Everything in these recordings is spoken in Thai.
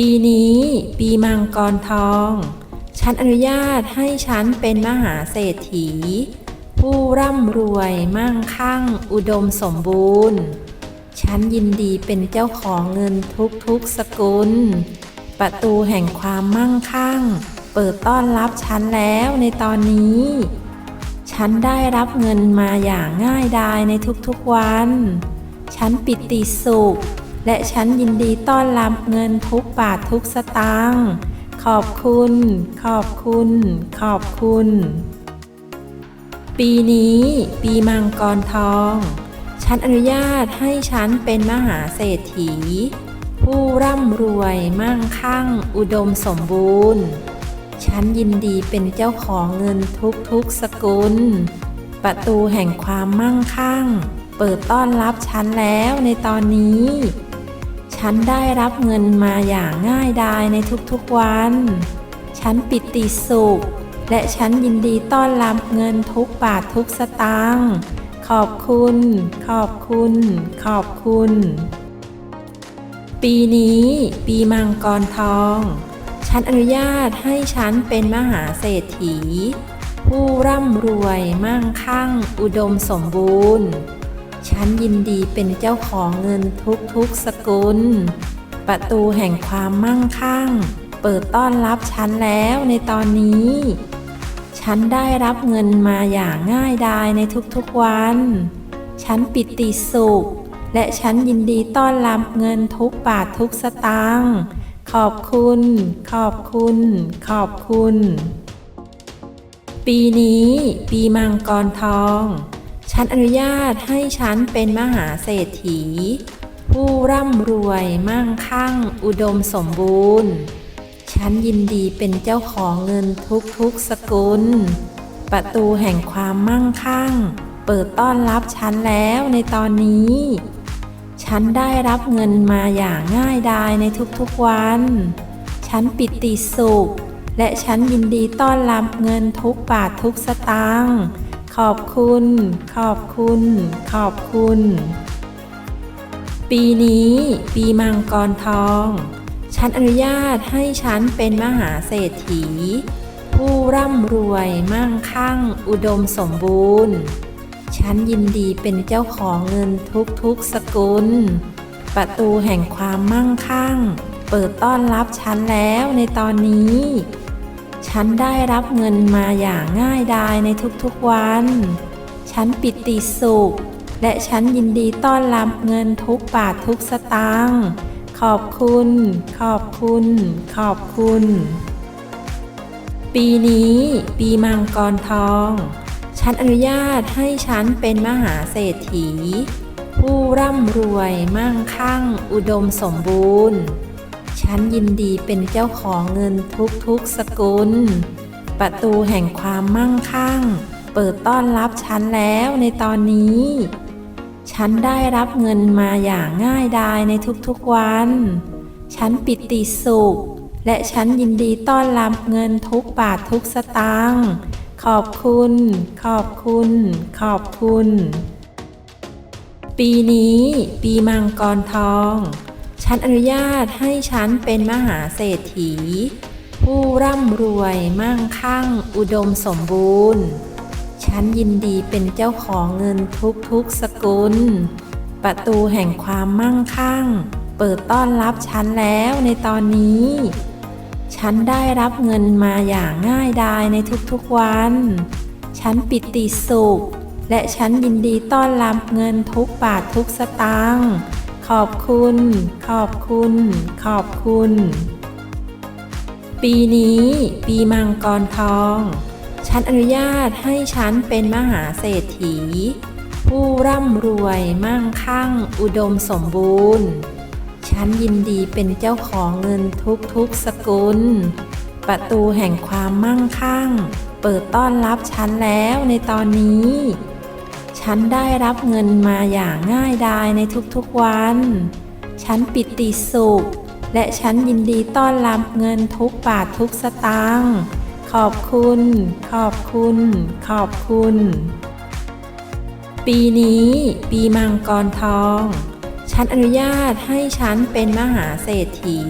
ปีนี้ปีมังกรทอง ฉันอนุญาตให้ฉันเป็นมหาเศรษฐี ผู้ร่ำรวยมั่งคั่ง อุดมสมบูรณ์ ฉันยินดีเป็นเจ้าของเงินทุกๆสกุล ประตูแห่งความมั่งคั่ง เปิดต้อนรับฉันแล้วในตอนนี้ ฉันได้รับเงินมาอย่างง่ายดายในทุกๆวัน ฉันปิติสุข และฉันยินดีต้อนรับเงินทุกบาททุกสตางค์ขอบคุณ ขอบคุณ ขอบคุณ ปีนี้ ปีมังกรทอง ฉันอนุญาตให้ฉันเป็นมหาเศรษฐี ผู้ร่ำรวยมั่งคั่ง อุดมสมบูรณ์ ฉันยินดีเป็นเจ้าของเงินทุกๆสกุล ประตูแห่งความมั่งคั่ง เปิดต้อนรับฉันแล้วในตอนนี้ ฉันได้รับเงินมาอย่างง่ายดายในทุกๆวัน ฉันปิติสุข และฉันยินดีต้อนรับเงินทุกบาททุกสตางค์ขอบคุณ ขอบคุณ ขอบคุณ ปีนี้ ปีมังกรทอง ฉันอนุญาตให้ฉันเป็นมหาเศรษฐี ผู้ร่ำรวยมั่งคั่ง อุดมสมบูรณ์ ฉันยินดีเป็นเจ้าของเงินทุกๆสกุล ประตูแห่งความมั่งคั่ง เปิดต้อนรับฉันแล้วในตอนนี้ ฉันได้รับเงินมาอย่างง่ายดายในทุกๆวัน ฉันปิติสุข และฉันยินดีต้อนรับเงินทุกบาททุกสตางค์ขอบคุณ ขอบคุณ ขอบคุณ ปีนี้ ปีมังกรทอง ฉันอนุญาตให้ฉันเป็นมหาเศรษฐี ผู้ร่ำรวยมั่งคั่ง อุดมสมบูรณ์ ฉันยินดีเป็นเจ้าของเงินทุกๆสกุล ประตูแห่งความมั่งคั่ง เปิดต้อนรับฉันแล้วในตอนนี้ ฉันได้รับเงินมาอย่างง่ายดายในทุกๆวัน ฉันปิติสุข และฉันยินดีต้อนรับเงินทุกบาททุกสตางค์ ขอบคุณ ขอบคุณ ขอบคุณ ปีนี้ ปีมังกรทอง ฉันอนุญาตให้ฉันเป็นมหาเศรษฐี ผู้ร่ำรวยมั่งคั่ง อุดมสมบูรณ์ ฉันยินดีเป็นเจ้าของเงินทุกๆสกุล ประตูแห่งความมั่งคั่ง เปิดต้อนรับฉันแล้วในตอนนี้ ฉันได้รับเงินมาอย่างง่ายดายในทุกๆวัน ฉันปิติสุข และฉันยินดีต้อนรับเงินทุกบาททุกสตางค์ขอบคุณ ขอบคุณ ขอบคุณ ปีนี้ ปีมังกรทอง ฉันอนุญาตให้ฉันเป็นมหาเศรษฐี ผู้ร่ำรวยมั่งคั่ง อุดมสมบูรณ์ ฉันยินดีเป็นเจ้าของเงินทุกๆสกุล ประตูแห่งความมั่งคั่ง เปิดต้อนรับฉันแล้วในตอนนี้ ฉันได้รับเงินมาอย่างง่ายดายในทุกๆวัน ฉันปิติสุข และฉันยินดีต้อนรับเงินทุกบาททุกสตางค์ขอบคุณ ขอบคุณ ขอบคุณ ปีนี้ ปีมังกรทอง ฉันอนุญาตให้ฉันเป็นมหาเศรษฐี ผู้ร่ำรวยมั่งคั่ง อุดมสมบูรณ์ ฉันยินดีเป็นเจ้าของเงินทุกๆสกุล ประตูแห่งความมั่งคั่ง เปิดต้อนรับฉันแล้วในตอนนี้ ฉันได้รับเงินมาอย่างง่ายดายในทุกๆวัน ฉันปิติสุข และฉันยินดีต้อนรับเงินทุกบาททุกสตางค์ ขอบคุณ ขอบคุณ ขอบคุณ ปีนี้ ปีมังกรทอง ฉันอนุญาตให้ฉันเป็นมหาเศรษฐี ผู้ร่ำรวยมั่งคั่ง อุดมสมบูรณ์ ฉันยินดีเป็นเจ้าของเงินทุกๆสกุล ประตูแห่งความมั่งคั่ง เปิดต้อนรับฉันแล้วในตอนนี้ ฉันได้รับเงินมาอย่างง่ายดายในทุกๆวัน ฉันปิติสุข และฉันยินดีต้อนรับเงินทุกบาททุกสตางค์ ขอบคุณ ขอบคุณ ขอบคุณ ปีนี้ ปีมังกรทอง ฉันอนุญาตให้ฉันเป็นมหาเศรษฐี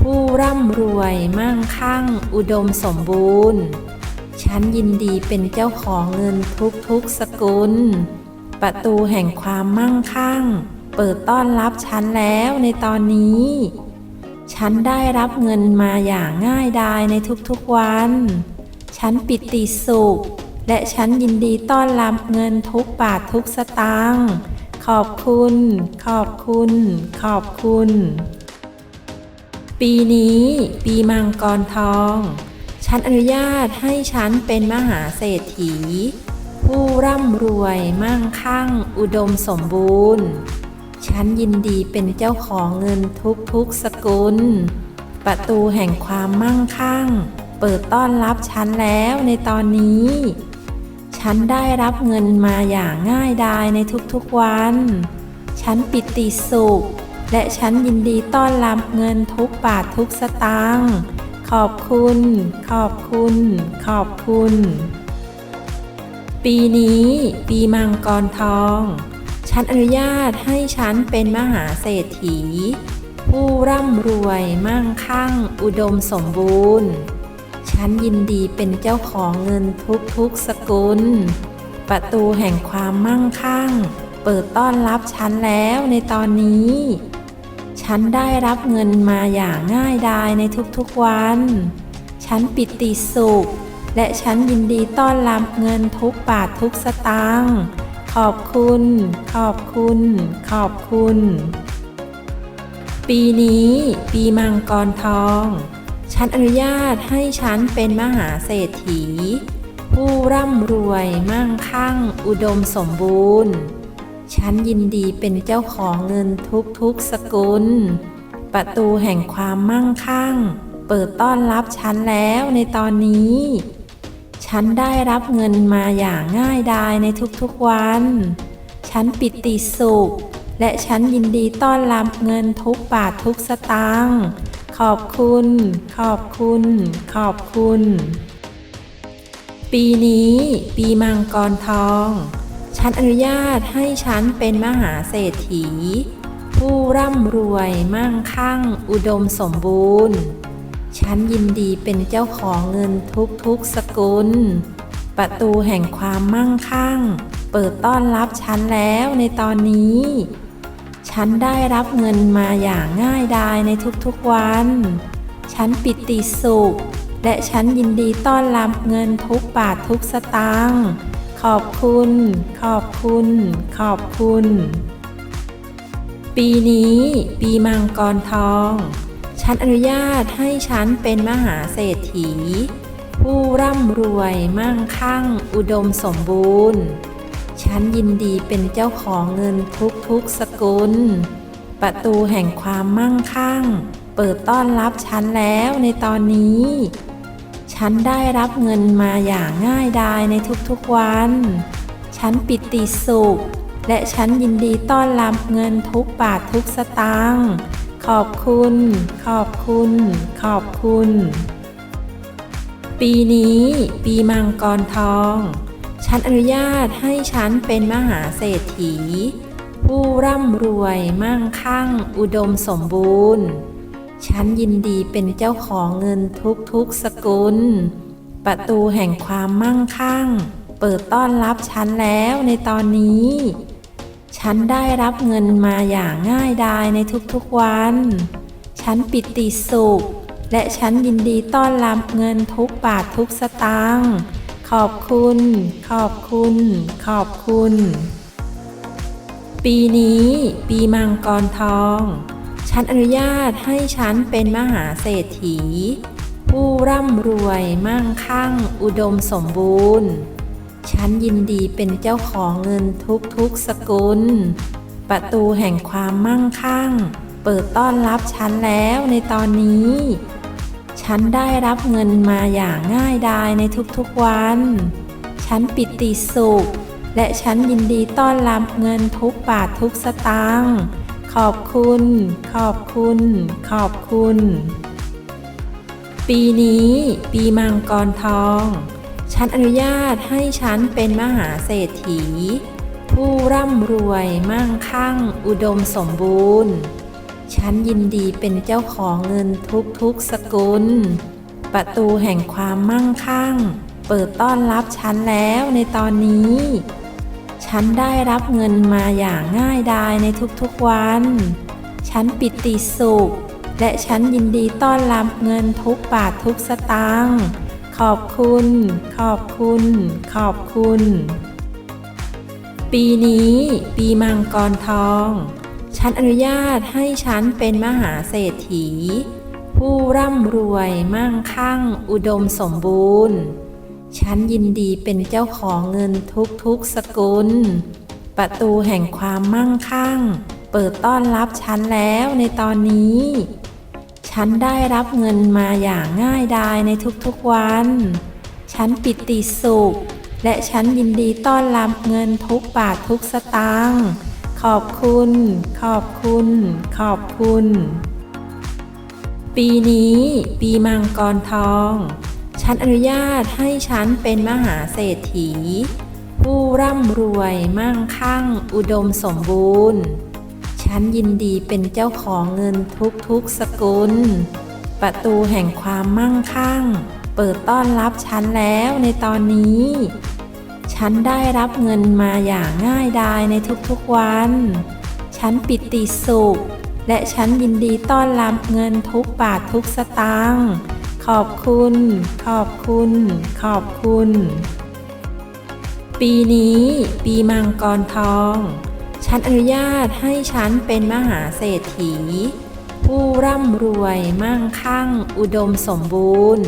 ผู้ร่ำรวยมั่งคั่ง อุดมสมบูรณ์ ฉันยินดีเป็นเจ้าของเงินทุกทุกๆสกุล ประตูแห่งความมั่งคั่ง เปิดต้อนรับฉันแล้วในตอนนี้ ฉันได้รับเงินมาอย่างง่ายดายในทุกๆวัน ฉันปิติสุข และฉันยินดีต้อนรับเงินทุกบาททุกสตางค์ขอบคุณ ขอบคุณ ขอบคุณ ปีนี้ ปีมังกรทอง ฉันอนุญาตให้ฉันเป็นมหาเศรษฐี ผู้ร่ำรวยมั่งคั่ง อุดมสมบูรณ์ ฉันยินดีเป็นเจ้าของเงินทุกทุกสกุล ประตูแห่งความมั่งคั่ง เปิดต้อนรับฉันแล้วในตอนนี้ ฉันได้รับเงินมาอย่างง่ายดายในทุกๆวัน ฉันปิติสุข และฉันยินดีต้อนรับเงินทุกบาททุกสตางค์ ขอบคุณ ขอบคุณ ขอบคุณ ปีนี้ ปีมังกรทอง ฉันอนุญาตให้ฉันเป็นมหาเศรษฐี ผู้ร่ำรวยมั่งคั่ง อุดมสมบูรณ์ ฉันยินดีเป็นเจ้าของเงินทุกๆสกุล ประตูแห่งความมั่งคั่ง เปิดต้อนรับฉันแล้วในตอนนี้ ฉันได้รับเงินมาอย่างง่ายดายในทุกๆวัน ฉันปิติสุข และฉันยินดีต้อนรับเงินทุกบาททุกสตางค์ ขอบคุณ ขอบคุณ ขอบคุณ ปีนี้ ปีมังกรทอง ฉันอนุญาตให้ฉันเป็นมหาเศรษฐี ผู้ร่ำรวยมั่งคั่ง อุดมสมบูรณ์ ฉันยินดีเป็นเจ้าของเงินทุกๆสกุล ประตูแห่งความมั่งคั่ง เปิดต้อนรับฉันแล้วในตอนนี้ ฉันได้รับเงินมาอย่างง่ายดายในทุกๆวัน ฉันปิติสุข และฉันยินดีต้อนรับเงินทุกบาททุกสตางค์ขอบคุณ ขอบคุณ ขอบคุณ ปีนี้ ปีมังกรทอง ฉันอนุญาตให้ฉันเป็นมหาเศรษฐี ผู้ร่ำรวยมั่งคั่ง อุดมสมบูรณ์ ฉันยินดีเป็นเจ้าของเงินทุกๆสกุล ประตูแห่งความมั่งคั่ง เปิดต้อนรับฉันแล้วในตอนนี้ ฉันได้รับเงินมาอย่างง่ายดายในทุกๆวัน ฉันปิติสุข และฉันยินดีต้อนรับเงินทุกบาททุกสตางค์ ขอบคุณ ขอบคุณ ขอบคุณ ปีนี้ ปีมังกรทอง ฉันอนุญาตให้ฉันเป็นมหาเศรษฐี ผู้ร่ำรวยมั่งคั่ง อุดมสมบูรณ์ ฉันยินดีเป็นเจ้าของเงินทุกๆสกุล ประตูแห่งความมั่งคั่ง เปิดต้อนรับฉันแล้วในตอนนี้ ฉันได้รับเงินมาอย่างง่ายดายในทุกๆวัน ฉันปิติสุข และฉันยินดีต้อนรับเงินทุกบาททุกสตางค์ ขอบคุณ ขอบคุณ ขอบคุณ ปีนี้ ปีมังกรทอง ฉันอนุญาตให้ฉันเป็นมหาเศรษฐี ผู้ร่ำรวยมั่งคั่ง อุดมสมบูรณ์ ฉันยินดีเป็นเจ้าของเงินทุกๆสกุล ประตูแห่งความมั่งคั่ง เปิดต้อนรับฉันแล้วในตอนนี้ ฉันได้รับเงินมาอย่างง่ายดายในทุกๆวัน ฉันปิติสุข และฉันยินดีต้อนรับเงินทุกบาททุกสตางค์ขอบคุณ ขอบคุณ ขอบคุณ ปีนี้ ปีมังกรทอง ฉันอนุญาตให้ฉันเป็นมหาเศรษฐี ผู้ร่ำรวยมั่งคั่ง อุดมสมบูรณ์ ฉันยินดีเป็นเจ้าของเงินทุกๆสกุล ประตูแห่งความมั่งคั่ง เปิดต้อนรับฉันแล้วในตอนนี้ ฉันได้รับเงินมาอย่างง่ายดายในทุกๆวัน ฉันปิติสุข และฉันยินดีต้อนรับเงินทุกบาททุกสตางค์ ขอบคุณ ขอบคุณ ขอบคุณ ปีนี้ ปีมังกรทอง ฉันอนุญาตให้ฉันเป็นมหาเศรษฐี ผู้ร่ำรวยมั่งคั่ง อุดมสมบูรณ์ ฉันยินดีเป็นเจ้าของเงินทุกๆสกุล ประตูแห่งความมั่งคั่ง เปิดต้อนรับฉันแล้วในตอนนี้ ฉันได้รับเงินมาอย่างง่ายดายในทุกๆวัน ฉันปิติสุข และฉันยินดีต้อนรับเงินทุกบาททุกสตางค์ขอบคุณ ขอบคุณ ขอบคุณ ปีนี้ ปีมังกรทอง ฉันอนุญาตให้ฉันเป็นมหาเศรษฐี ผู้ร่ำรวยมั่งคั่ง อุดมสมบูรณ์ ฉันยินดีเป็นเจ้าของเงินทุกๆสกุล ประตูแห่งความมั่งคั่ง เปิดต้อนรับฉันแล้วในตอนนี้ ฉันได้รับเงินมาอย่างง่ายดายในทุกๆวัน ฉันปิติสุข และฉันยินดีต้อนรับเงินทุกบาททุกสตางค์ขอบคุณ ขอบคุณ ขอบคุณ ปีนี้ ปีมังกรทอง ฉันอนุญาตให้ฉันเป็นมหาเศรษฐี ผู้ร่ำรวยมั่งคั่ง อุดมสมบูรณ์ ฉันยินดีเป็นเจ้าของเงินทุกๆสกุล ประตูแห่งความมั่งคั่ง เปิดต้อนรับฉันแล้วในตอนนี้ ฉันได้รับเงินมาอย่างง่ายดายในทุกๆวัน ฉันปิติสุข และฉันยินดีต้อนรับเงินทุกบาททุกสตางค์ ขอบคุณ ขอบคุณ ขอบคุณ ปีนี้ ปีมังกรทอง ฉันอนุญาตให้ฉันเป็นมหาเศรษฐี ผู้ร่ำรวยมั่งคั่ง อุดมสมบูรณ์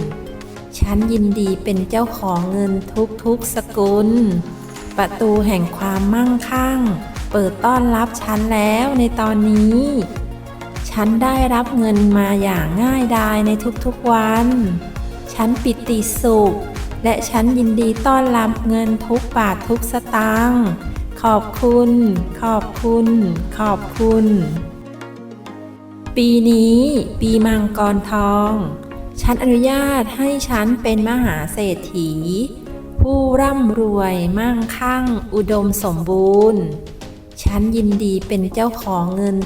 ฉันยินดีเป็นเจ้าของเงินทุกๆสกุล ประตูแห่งความมั่งคั่ง เปิดต้อนรับฉันแล้วในตอนนี้ ฉันได้รับเงินมาอย่างง่ายดายในทุกๆวัน ฉันปิติสุข และฉันยินดีต้อนรับเงินทุกบาททุกสตางค์ขอบคุณ ขอบคุณ ขอบคุณ ปีนี้ ปีมังกรทอง ฉันอนุญาตให้ฉันเป็นมหาเศรษฐี ผู้ร่ำรวยมั่งคั่ง อุดมสมบูรณ์ ฉันยินดีเป็นเจ้าของเงิน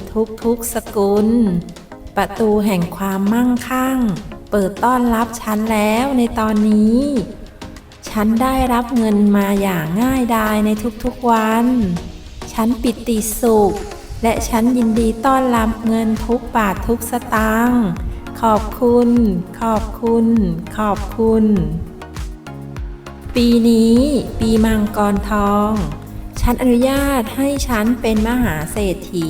ทุกๆสกุล ประตูแห่งความมั่งคั่ง เปิดต้อนรับฉันแล้วในตอนนี้ ฉันได้รับเงินมาอย่างง่ายดายในทุกๆวัน ฉันปิติสุข และฉันยินดีต้อนรับเงินทุกบาททุกสตางค์ขอบคุณ ขอบคุณ ขอบคุณ ปีนี้ ปีมังกรทอง ฉันอนุญาตให้ฉันเป็นมหาเศรษฐี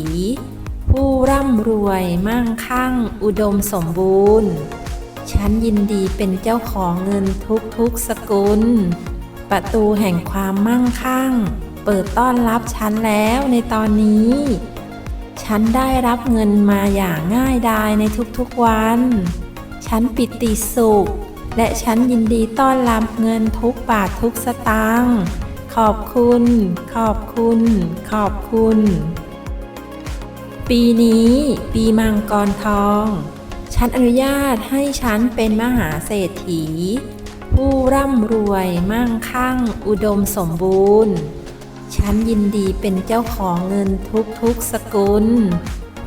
ผู้ร่ำรวยมั่งคั่ง อุดมสมบูรณ์ ฉันยินดีเป็นเจ้าของเงินทุกๆสกุล ประตูแห่งความมั่งคั่ง เปิดต้อนรับฉันแล้วในตอนนี้ ฉันได้รับเงินมาอย่างง่ายดายในทุกๆวัน ฉันปิติสุข และฉันยินดีต้อนรับเงินทุกบาททุกสตางค์ ขอบคุณ ขอบคุณ ขอบคุณ ปีนี้ ปีมังกรทอง ฉันอนุญาตให้ฉันเป็นมหาเศรษฐี ผู้ร่ำรวยมั่งคั่ง อุดมสมบูรณ์ ฉันยินดีเป็นเจ้าของเงินทุกๆสกุล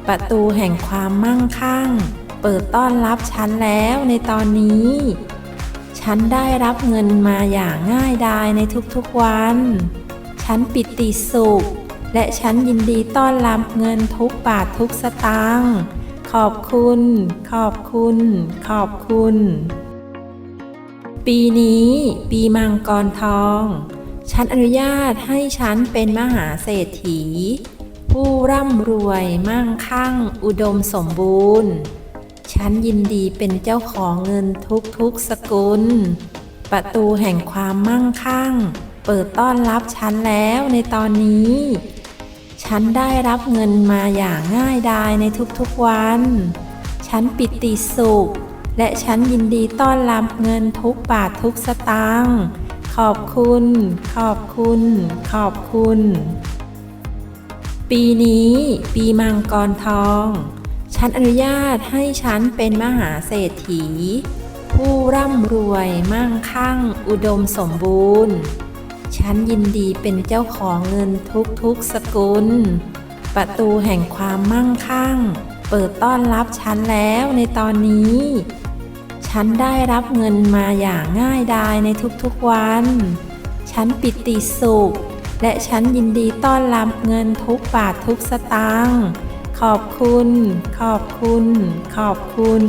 ประตูแห่งความมั่งคั่ง เปิดต้อนรับฉันแล้วในตอนนี้ ฉันได้รับเงินมาอย่างง่ายดายในทุกๆวัน ฉันปิติสุข และฉันยินดีต้อนรับเงินทุกบาททุกสตางค์ ขอบคุณ ขอบคุณ ขอบคุณ ปีนี้ ปีมังกรทอง ฉันอนุญาตให้ฉันเป็นมหาเศรษฐี ผู้ร่ำรวยมั่งคั่ง อุดมสมบูรณ์ ฉันยินดีเป็นเจ้าของเงินทุกๆสกุล ประตูแห่งความมั่งคั่ง เปิดต้อนรับฉันแล้วในตอนนี้ ฉันได้รับเงินมาอย่างง่ายดายในทุกๆวัน ฉันปิติสุข และฉันยินดีต้อนรับเงินทุกบาททุกสตางค์ขอบคุณ ขอบคุณ ขอบคุณ ปีนี้ ปีมังกรทอง ฉันอนุญาตให้ฉันเป็นมหาเศรษฐี ผู้ร่ำรวยมั่งคั่ง อุดมสมบูรณ์ ฉันยินดีเป็นเจ้าของเงินทุกทุกสกุล ประตูแห่งความมั่งคั่ง เปิดต้อนรับฉันแล้วในตอนนี้ ฉันได้รับเงินมาอย่างง่ายดายในทุกทุกวัน ฉันปิติสุข และฉันยินดีต้อนรับเงินทุกบาททุกสตางค์ ขอบคุณ ขอบคุณ ขอบคุณ